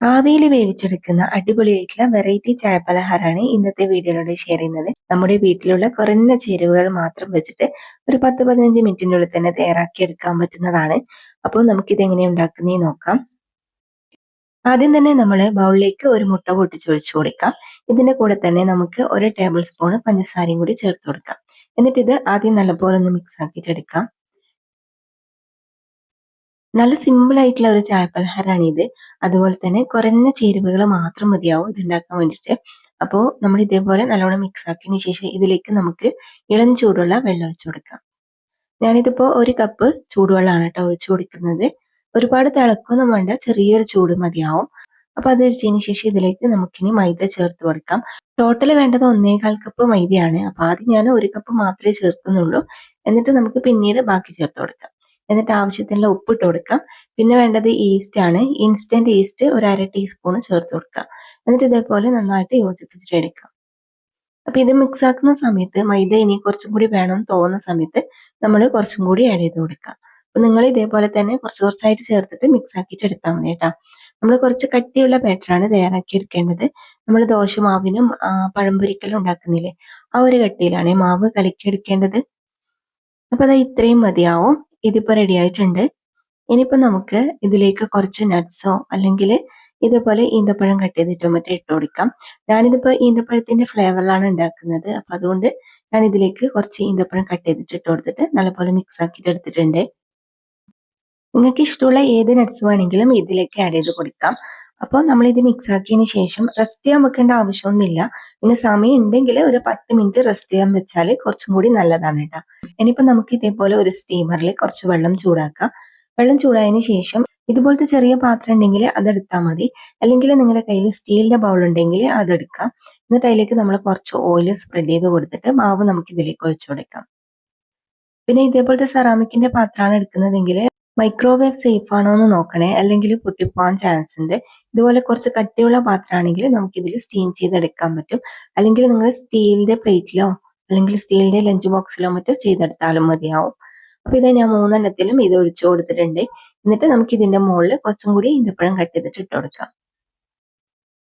ആവിയിൽ വേവിച്ചെടുക്കുന്ന അടിപൊളിയായിട്ടുള്ള വെറൈറ്റി ചായ പലഹാരമാണ് ഇന്നത്തെ വീഡിയോയിലൂടെ ഷെയർ ചെയ്യുന്നത്. നമ്മുടെ വീട്ടിലുള്ള കുറഞ്ഞ ചേരുവകൾ മാത്രം വെച്ചിട്ട് ഒരു പത്ത് പതിനഞ്ച് മിനിറ്റിനുള്ളിൽ തന്നെ തയ്യാറാക്കി എടുക്കാൻ പറ്റുന്നതാണ്. അപ്പോൾ നമുക്കിത് എങ്ങനെ ഉണ്ടാക്കുന്നേ നോക്കാം. ആദ്യം തന്നെ നമ്മൾ ബൗളിലേക്ക് ഒരു മുട്ട പൊട്ടിച്ച് ഒഴിച്ചു കൊടുക്കാം. ഇതിന്റെ കൂടെ തന്നെ നമുക്ക് ഒരു ടേബിൾ സ്പൂൺ പഞ്ചസാരയും കൂടി ചേർത്ത് കൊടുക്കാം. എന്നിട്ട് ഇത് ആദ്യം നല്ലപോലെ ഒന്ന് മിക്സ് ആക്കിയിട്ട് എടുക്കാം. നല്ല സിമ്പിൾ ആയിട്ടുള്ള ഒരു ചായ പലഹാരമാണ് ഇത് അതുപോലെ തന്നെ കുറഞ്ഞ ചേരുവകൾ മാത്രം മതിയാവും ഇത് ഉണ്ടാക്കാൻ വേണ്ടിയിട്ട്. അപ്പോൾ നമ്മൾ ഇതേപോലെ നല്ലോണം മിക്സ് ആക്കിയതിന് ശേഷം ഇതിലേക്ക് നമുക്ക് ഇളം ചൂടുള്ള വെള്ളം ഒഴിച്ചു കൊടുക്കാം. ഞാനിതിപ്പോൾ ഒരു കപ്പ് ചൂടുവെള്ളമാണ് കേട്ടോ ഒഴിച്ചു കൊടുക്കുന്നത്. ഒരുപാട് തിളക്കൊന്നും വേണ്ട ചെറിയൊരു ചൂട് മതിയാവും. അപ്പൊ അത് ഒഴിച്ചതിന് ശേഷം ഇതിലേക്ക് നമുക്കിനി മൈദ ചേർത്ത് കൊടുക്കാം. ടോട്ടൽ വേണ്ടത് ഒന്നേകാൽ കപ്പ് മൈദയാണ്. അപ്പൊ ആദ്യം ഞാൻ ഒരു കപ്പ് മാത്രമേ ചേർക്കുന്നുള്ളൂ. എന്നിട്ട് നമുക്ക് പിന്നീട് ബാക്കി ചേർത്ത് കൊടുക്കാം. എന്നിട്ട് ആവശ്യത്തിനുള്ള ഉപ്പ് ഇട്ട് കൊടുക്കാം. പിന്നെ വേണ്ടത് ഈസ്റ്റ് ആണ്. ഇൻസ്റ്റന്റ് ഈസ്റ്റ് ഒരു അര ടീസ്പൂൺ ചേർത്ത് കൊടുക്കുക. എന്നിട്ട് ഇതേപോലെ നന്നായിട്ട് യോജിപ്പിച്ചിട്ട് എടുക്കാം. അപ്പൊ ഇത് മിക്സ് ആക്കുന്ന സമയത്ത് മൈദ ഇനി കുറച്ചും കൂടി വേണം തോന്നുന്ന സമയത്ത് നമ്മൾ കുറച്ചും കൂടി ആഡ് ചെയ്ത് കൊടുക്കുക. അപ്പൊ നിങ്ങൾ ഇതേപോലെ തന്നെ കുറച്ച് കുറച്ചായിട്ട് ചേർത്തിട്ട് മിക്സ് ആക്കിയിട്ട് എടുത്താൽ മതി കേട്ടോ. നമ്മൾ കുറച്ച് കട്ടിയുള്ള ബാറ്ററാണ് തയ്യാറാക്കി എടുക്കേണ്ടത്. നമ്മൾ ദോശമാവിനും പഴംപൊരിക്കലും ഉണ്ടാക്കുന്നില്ലേ? ആ ഒരു കട്ടിയിലാണ് മാവ് കലക്കി എടുക്കേണ്ടത്. അപ്പൊ അത് ഇത്രയും മതിയാവും. ഇതിപ്പോ റെഡി ആയിട്ടുണ്ട്. ഇനിയിപ്പോ നമുക്ക് ഇതിലേക്ക് കുറച്ച് നട്ട്സോ അല്ലെങ്കിൽ ഇതുപോലെ ഈന്തപ്പഴം കട്ട് ചെയ്തിട്ടോ മറ്റേ ഇട്ട് കൊടുക്കാം. ഞാനിതിപ്പോ ഈന്തപ്പഴത്തിന്റെ ഫ്ലേവറിലാണ് ഉണ്ടാക്കുന്നത്. അപ്പൊ അതുകൊണ്ട് ഞാൻ ഇതിലേക്ക് കുറച്ച് ഈന്തപ്പഴം കട്ട് ചെയ്തിട്ട് ഇട്ട് കൊടുത്തിട്ട് നല്ലപോലെ മിക്സ് ആക്കിയിട്ട് എടുത്തിട്ടുണ്ട്. നിങ്ങൾക്ക് ഇഷ്ടമുള്ള ഏത് നട്ട്സ് വേണമെങ്കിലും ഇതിലേക്ക് ആഡ് ചെയ്ത് കൊടുക്കാം. അപ്പോൾ നമ്മൾ ഇത് മിക്സ് ആക്കിയതിന് ശേഷം റെസ്റ്റ് ചെയ്യാൻ വെക്കേണ്ട ആവശ്യമൊന്നുമില്ല. പിന്നെ സമയം ഉണ്ടെങ്കിൽ ഒരു പത്ത് മിനിറ്റ് റെസ്റ്റ് ചെയ്യാൻ വെച്ചാൽ കുറച്ചും കൂടി നല്ലതാണ് കേട്ടോ ഇനിയിപ്പോൾ നമുക്ക് ഇതേപോലെ ഒരു സ്റ്റീമറിൽ കുറച്ച് വെള്ളം ചൂടാക്കാം. വെള്ളം ചൂടായതിനു ശേഷം ഇതുപോലത്തെ ചെറിയ പാത്രം ഉണ്ടെങ്കിൽ അതെടുത്താൽ മതി. അല്ലെങ്കിൽ നിങ്ങളുടെ കയ്യിൽ സ്റ്റീലിന്റെ ബൗൾ ഉണ്ടെങ്കിൽ അതെടുക്കാം. എന്നിട്ട് അതിലേക്ക് നമ്മൾ കുറച്ച് ഓയിൽ സ്പ്രെഡ് ചെയ്ത് കൊടുത്തിട്ട് മാവ് നമുക്ക് ഇതിലേക്ക് ഒഴിച്ചു കൊടുക്കാം. പിന്നെ ഇതേപോലത്തെ സെറാമിക്കിന്റെ പാത്രമാണ് എടുക്കുന്നതെങ്കിൽ മൈക്രോവേവ് സേഫ് ആണോ എന്ന് നോക്കണേ. അല്ലെങ്കിൽ പൊട്ടിപ്പോകാൻ ചാൻസ് ഉണ്ട്. ഇതുപോലെ കുറച്ച് കട്ടിയുള്ള പാത്രമാണെങ്കിൽ നമുക്ക് ഇതിൽ സ്റ്റീം ചെയ്തെടുക്കാൻ പറ്റും. അല്ലെങ്കിൽ നിങ്ങൾ സ്റ്റീലിന്റെ പ്ലേറ്റിലോ അല്ലെങ്കിൽ സ്റ്റീലിന്റെ ലഞ്ച് ബോക്സിലോ മറ്റോ ചെയ്തെടുത്താലും മതിയാവും. അപ്പൊ ഇത് ഞാൻ മൂന്നെണ്ണത്തിലും ഇത് ഒഴിച്ചു കൊടുത്തിട്ടുണ്ട്. എന്നിട്ട് നമുക്ക് ഇതിന്റെ മുകളിൽ കുറച്ചും കൂടി ഇന്നപ്പഴം കട്ട് ചെയ്തിട്ട് ഇട്ട് കൊടുക്കാം.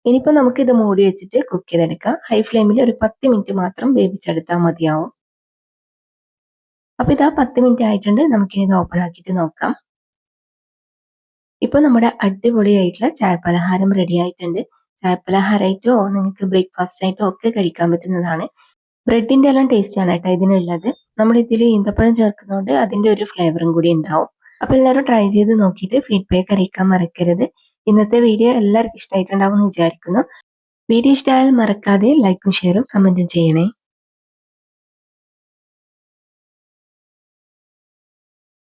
ഇനിയിപ്പോ നമുക്ക് ഇത് മൂടി വെച്ചിട്ട് കുക്ക് ചെയ്തെടുക്കാം. ഹൈ ഫ്ലെയിമിൽ ഒരു പത്ത് മിനിറ്റ് മാത്രം വേവിച്ചെടുത്താൽ മതിയാവും. അപ്പൊ ഇതാ പത്ത് മിനിറ്റ് ആയിട്ടുണ്ട്. നമുക്കിനി ഇത് ഓപ്പൺ ആക്കിയിട്ട് നോക്കാം. ഇപ്പൊ നമ്മുടെ അടിപൊളിയായിട്ടുള്ള ചായപലഹാരം റെഡി ആയിട്ടുണ്ട്. ചായപലഹാരമായിട്ടോ നിങ്ങൾക്ക് ബ്രേക്ക്ഫാസ്റ്റ് ആയിട്ടോ ഒക്കെ കഴിക്കാൻ പറ്റുന്നതാണ്. ബ്രെഡിന്റെ എല്ലാം ടേസ്റ്റ് ആണ് കേട്ടോ ഇതിനുള്ളത്. നമ്മൾ ഇതിൽ ഈന്തപ്പഴം ചേർക്കുന്നതുകൊണ്ട് അതിന്റെ ഒരു ഫ്ലേവറും കൂടി ഉണ്ടാവും. അപ്പൊ എല്ലാവരും ട്രൈ ചെയ്ത് നോക്കിയിട്ട് ഫീഡ്ബാക്ക് അറിയിക്കാൻ മറക്കരുത്. ഇന്നത്തെ വീഡിയോ എല്ലാവർക്കും ഇഷ്ടമായിട്ടുണ്ടാവും എന്ന് വിചാരിക്കുന്നു. വീഡിയോ ഇഷ്ടമായാൽ മറക്കാതെ ലൈക്കും ഷെയറും കമന്റും ചെയ്യണേ.